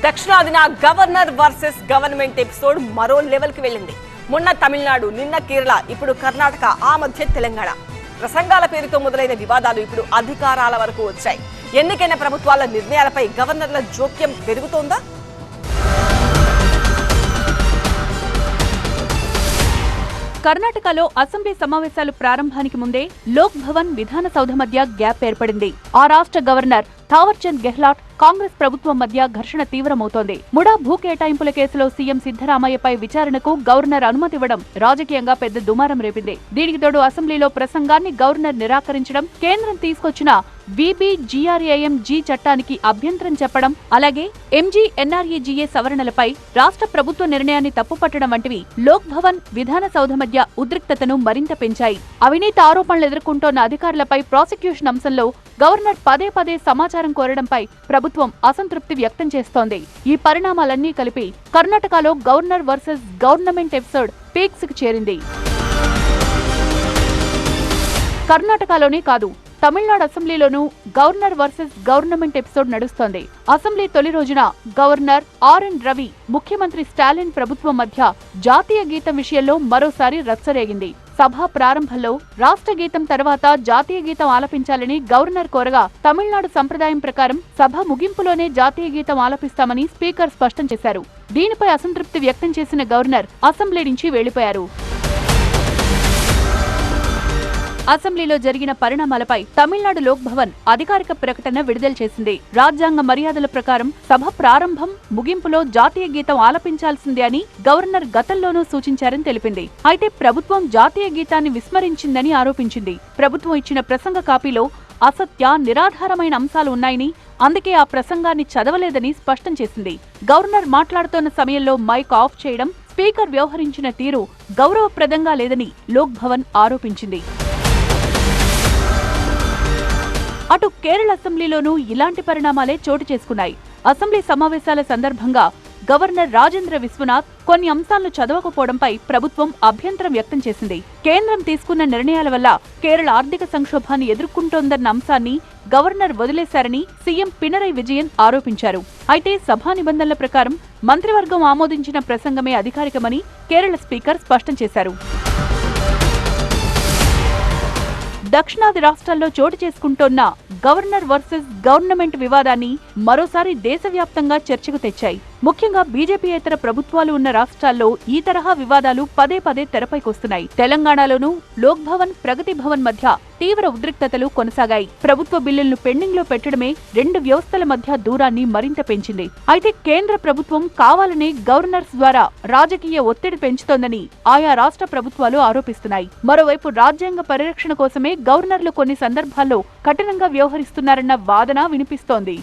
దక్షిణాదిన governor versus government episode మరో లెవెల్కి వెళ్ళింది. మొన్న తమిళనాడు నిన్న కేరళ ఇప్పుడు కర్ణాటక ఆ మధ్య తెలంగాణ. ప్రసంగాల పేరుతో మొదలైన వివాదాలు ఇప్పుడు అధికారాల వరకు వచ్చాయి. ఎన్నికైన ప్రభుత్వాల నిర్ణయాలపై గవర్నర్ల జోక్యం పెరుగుతోందా? కర్ణాటకలో అసెంబ్లీ సమావేశాలు ప్రారంభానికి ముందే లోక్ భవన్ విధాన సౌధ మధ్య గ్యాప్ ఏర్పడింది. ఆ రాష్ట్ర గవర్నర్ థావర్చంద్ గెహ్లాట్ కాంగ్రెస్ ప్రభుత్వం మధ్య ఘర్షణ తీవ్రమవుతోంది. ముడా భూ కేటాయింపుల కేసులో సీఎం సిద్దరామయ్యపై విచారణకు గవర్నర్ అనుమతి ఇవ్వడం రాజకీయంగా పెద్ద దుమారం రేపింది. దీనికి తోడు అసెంబ్లీలో ప్రసంగాన్ని గవర్నర్ నిరాకరించడం కేంద్రం తీసుకొచ్చిన విబిజిఆర్ఏఎం జీ చట్టానికి అభ్యంతరం చెప్పడం అలాగే ఎంజీ ఎన్ఆర్ఏజీఏ సవరణలపై రాష్ట్ర ప్రభుత్వ నిర్ణయాన్ని తప్పుపట్టడం వంటివి లోక్ భవన్ విధాన సౌధ మధ్య ఉద్రిక్తతను మరింత పెంచాయి. అవినీతి ఆరోపణలు ఎదుర్కొంటోన్న అధికారులపై ప్రాసిక్యూషన్ అంశంలో గవర్నర్ పదే పదే సమాచారం కోరడంపై ప్రభుత్వం అసంతృప్తి వ్యక్తం చేస్తోంది. ఈ పరిణామాలన్నీ కలిపి కర్ణాటకలో గవర్నర్ వర్సెస్ గవర్నమెంట్ ఎపిసోడ్ పీక్స్కు చేరింది. కర్ణాటకలోనే కాదు తమిళనాడు అసెంబ్లీలోనూ గవర్నర్ వర్సెస్ గవర్నమెంట్ ఎపిసోడ్ నడుస్తోంది. అసెంబ్లీ తొలి రోజున గవర్నర్ ఆర్ఎన్ రవి ముఖ్యమంత్రి స్టాలిన్ ప్రభుత్వం మధ్య జాతీయ గీతం విషయంలో మరోసారి రచ్చరేగింది. సభ ప్రారంభంలో రాష్ట్ర గీతం తర్వాత జాతీయ గీతం ఆలపించాలని గవర్నర్ కోరగా తమిళనాడు సంప్రదాయం ప్రకారం సభ ముగింపులోనే జాతీయ గీతం ఆలపిస్తామని స్పీకర్ స్పష్టం చేశారు. దీనిపై అసంతృప్తి వ్యక్తం చేసిన గవర్నర్ అసెంబ్లీ నుంచి వెళ్ళిపోయారు. అసెంబ్లీలో జరిగిన పరిణామాలపై తమిళనాడు లోక్ భవన్ అధికారిక ప్రకటన విడుదల చేసింది. రాజ్యాంగ మర్యాదల ప్రకారం సభ ప్రారంభం ముగింపులో జాతీయ గీతం ఆలపించాల్సిందే అని గవర్నర్ గతంలోనూ సూచించారని తెలిపింది. అయితే ప్రభుత్వం జాతీయ గీతాన్ని విస్మరించిందని ఆరోపించింది. ప్రభుత్వం ఇచ్చిన ప్రసంగ కాపీలో అసత్య నిరాధారమైన అంశాలు ఉన్నాయని అందుకే ఆ ప్రసంగాన్ని చదవలేదని స్పష్టం చేసింది. గవర్నర్ మాట్లాడుతున్న సమయంలో మైక్ ఆఫ్ చేయడం స్పీకర్ వ్యవహరించిన తీరు గౌరవప్రదంగా లేదని లోక్ భవన్ ఆరోపించింది. అటు కేరళ అసెంబ్లీలోనూ ఇలాంటి పరిణామాలే చోటు చేసుకున్నాయి. అసెంబ్లీ సమావేశాల సందర్భంగా గవర్నర్ రాజేంద్ర విశ్వనాథ్ కొన్ని అంశాలను చదవకపోవడంపై ప్రభుత్వం అభ్యంతరం వ్యక్తం చేసింది. కేంద్రం తీసుకున్న నిర్ణయాల వల్ల కేరళ ఆర్థిక సంక్షోభాన్ని ఎదుర్కొంటోందన్న అంశాన్ని గవర్నర్ వదిలేశారని సీఎం పినరై విజయన్ ఆరోపించారు. అయితే సభా నిబంధనల ప్రకారం మంత్రివర్గం ఆమోదించిన ప్రసంగమే అధికారికమని కేరళ స్పీకర్ స్పష్టం చేశారు. దక్షిణాది రాష్ట్రాల్లో చోటు చేసుకుంటోన్న గవర్నర్ వర్సెస్ గవర్నమెంట్ వివాదాన్ని మరోసారి దేశవ్యాప్తంగా చర్చకు తెచ్చాయి. ముఖ్యంగా బీజేపీయేతర ప్రభుత్వాలు ఉన్న రాష్ట్రాల్లో ఈ తరహా వివాదాలు పదే పదే తెరపైకొస్తున్నాయి తెలంగాణలోనూ లోక్ భవన్ ప్రగతి భవన్ మధ్య తీవ్ర ఉద్రిక్తతలు కొనసాగాయి. ప్రభుత్వ బిల్లులను పెండింగ్లో పెట్టడమే రెండు వ్యవస్థల మధ్య దూరాన్ని మరింత పెంచింది. అయితే కేంద్ర ప్రభుత్వం కావాలనే గవర్నర్స్ ద్వారా రాజకీయ ఒత్తిడి పెంచుతోందని ఆయా రాష్ట్ర ప్రభుత్వాలు ఆరోపిస్తున్నాయి. మరోవైపు రాజ్యాంగ పరిరక్షణ కోసమే గవర్నర్లు కొన్ని సందర్భాల్లో కఠినంగా వ్యవహరిస్తున్నారన్న వాదన వినిపిస్తోంది.